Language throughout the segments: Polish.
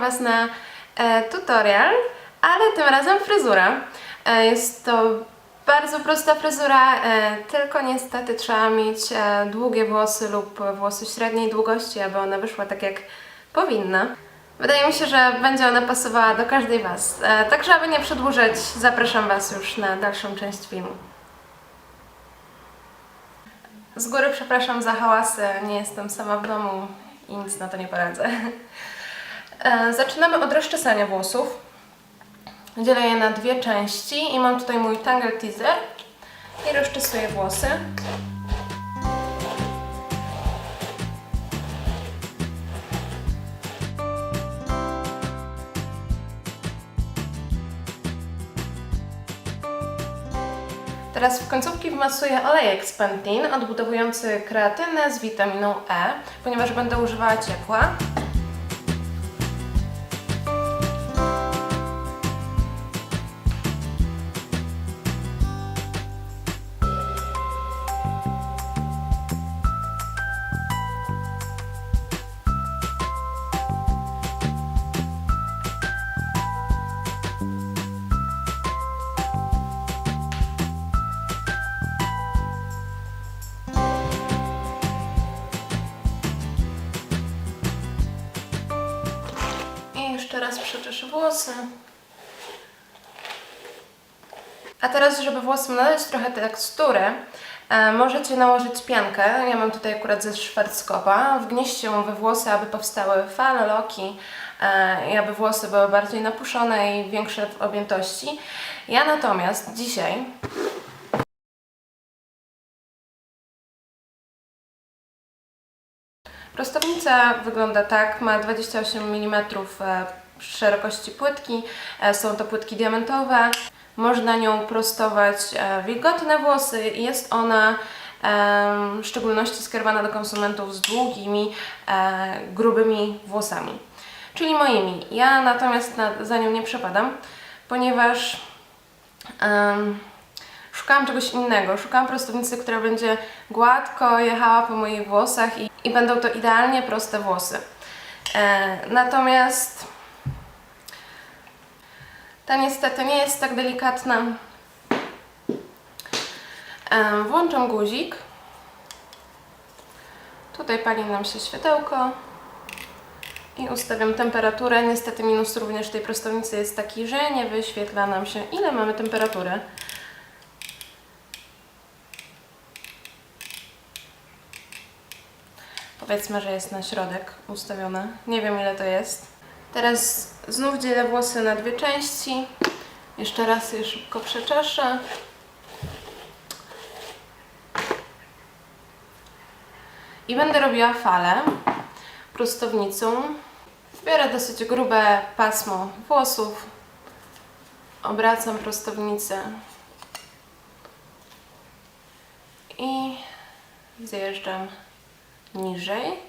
Was na e, tutorial, ale tym razem fryzura. E, jest to bardzo prosta fryzura, e, tylko niestety trzeba mieć e, długie włosy lub włosy średniej długości, aby ona wyszła tak jak powinna. Wydaje mi się, że będzie ona pasowała do każdej Was. E, Także, aby nie przedłużać, zapraszam Was już na dalszą część filmu. Z góry przepraszam za hałasy, nie jestem sama w domu i nic na to nie poradzę. E, Zaczynamy od rozczesania włosów. Dzielę je na dwie części i mam tutaj mój Tangle Teaser i rozczesuję włosy. Teraz w końcówki wmasuję olejek z Pantene odbudowujący kreatynę z witaminą E, ponieważ będę używała ciepła. I jeszcze raz przeczeszę włosy. A teraz, żeby włosom nadać trochę tekstury, e, możecie nałożyć piankę. Ja mam tutaj akurat ze Schwarzkopfa. Wgnieść ją we włosy, aby powstały fale, loki e, i aby włosy były bardziej napuszone i większe w objętości. Ja natomiast dzisiaj Prostownica wygląda tak, ma 28 mm szerokości płytki, E, są to płytki diamentowe, można nią prostować e, wilgotne włosy jest ona w szczególności skierowana do konsumentów z długimi, e, grubymi włosami, czyli moimi. Ja natomiast na, za nią nie przepadam, ponieważ Szukałam czegoś innego. Szukałam prostownicy, która będzie gładko jechała po moich włosach i, i będą to idealnie proste włosy. Natomiast ta niestety nie jest tak delikatna. Włączam guzik. Tutaj pali nam się światełko. I ustawiam temperaturę. Niestety minus również tej prostownicy jest taki, że nie wyświetla nam się ile mamy temperatury. Powiedzmy, że jest na środek ustawione. Nie wiem ile to jest. Teraz znów dzielę włosy na dwie części. Jeszcze raz je szybko przeczeszę. I będę robiła falę prostownicą. Biorę dosyć grube pasmo włosów. Obracam prostownicę. I zjeżdżam niżej.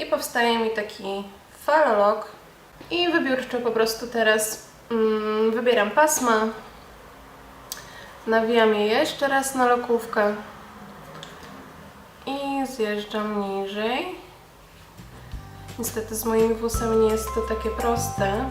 I powstaje mi taki falolog. I wybiórczo po prostu teraz mm, wybieram pasma. Nawijam je jeszcze raz na lokówkę. I zjeżdżam niżej. Niestety z moimi włosami nie jest to takie proste.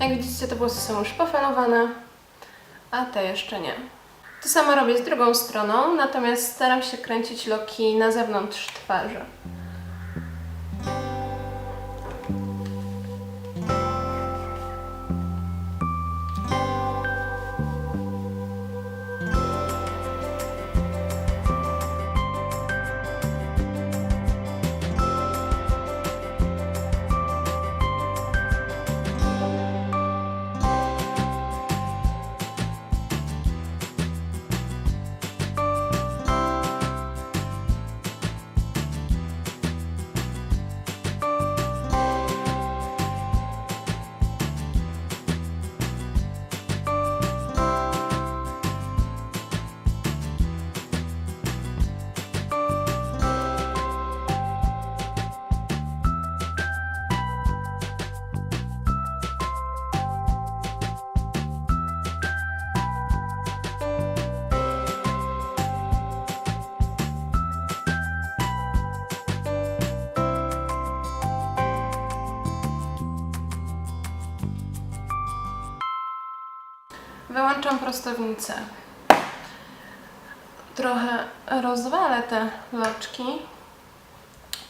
Jak widzicie, te włosy są już pofalowane, a te jeszcze nie. To samo robię z drugą stroną, natomiast staram się kręcić loki na zewnątrz twarzy. Wyłączam prostownicę. Trochę rozwalę te loczki.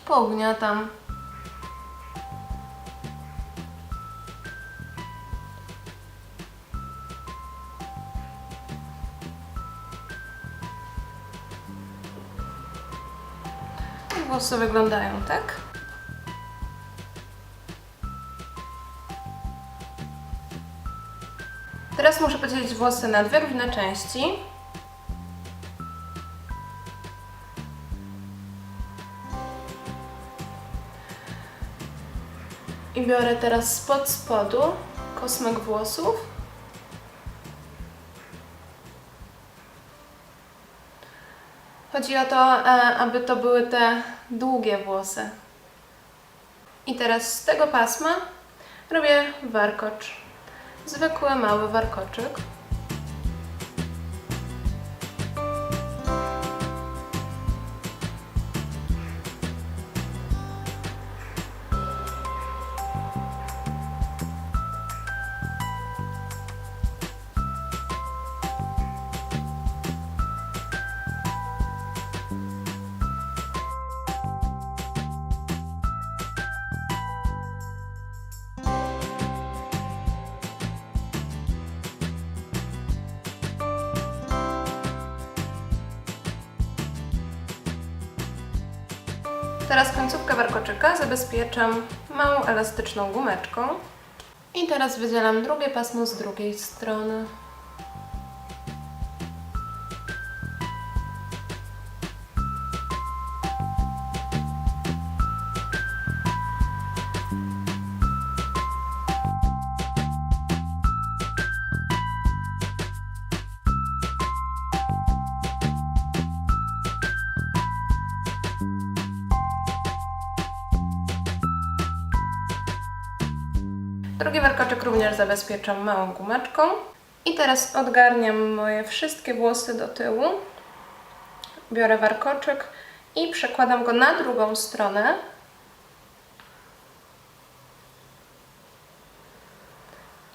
Pougniatam. Włosy wyglądają, tak? Muszę podzielić włosy na dwie równe części. I biorę teraz spod spodu kosmyk włosów. Chodzi o to, e, aby to były te długie włosy. I teraz z tego pasma robię warkocz. Zwykły, mały warkoczyk. Teraz końcówkę warkoczyka zabezpieczam małą elastyczną gumeczką. I teraz wydzielam drugie pasmo z drugiej strony. Drugi warkoczek również zabezpieczam małą gumeczką. I teraz odgarniam moje wszystkie włosy do tyłu. Biorę warkoczek i przekładam go na drugą stronę.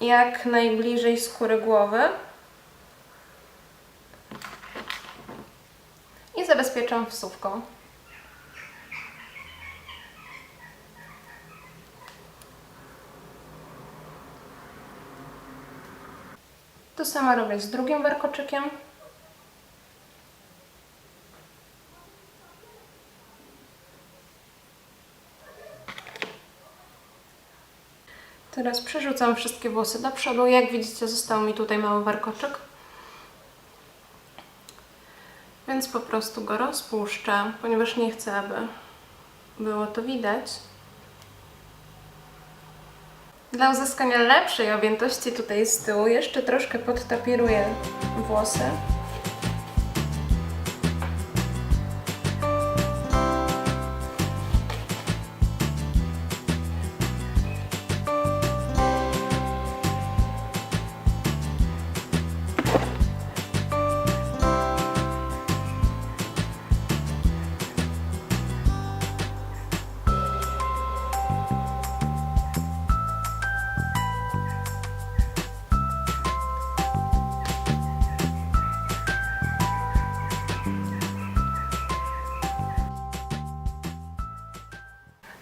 Jak najbliżej skóry głowy. I zabezpieczam wsówką. Samo robię z drugim warkoczykiem. Teraz przerzucam wszystkie włosy do przodu. Jak widzicie, został mi tutaj mały warkoczyk. Więc po prostu go rozpuszczę, ponieważ nie chcę, aby było to widać. Dla uzyskania lepszej objętości tutaj z tyłu jeszcze troszkę podtapiruję włosy.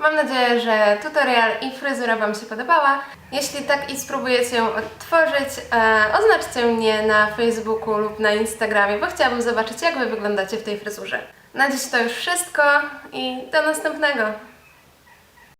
Mam nadzieję, że tutorial i fryzura Wam się podobała. Jeśli tak i spróbujecie ją odtworzyć, e, oznaczcie mnie na Facebooku lub na Instagramie, bo chciałabym zobaczyć, jak Wy wyglądacie w tej fryzurze. Na dziś to już wszystko i do następnego.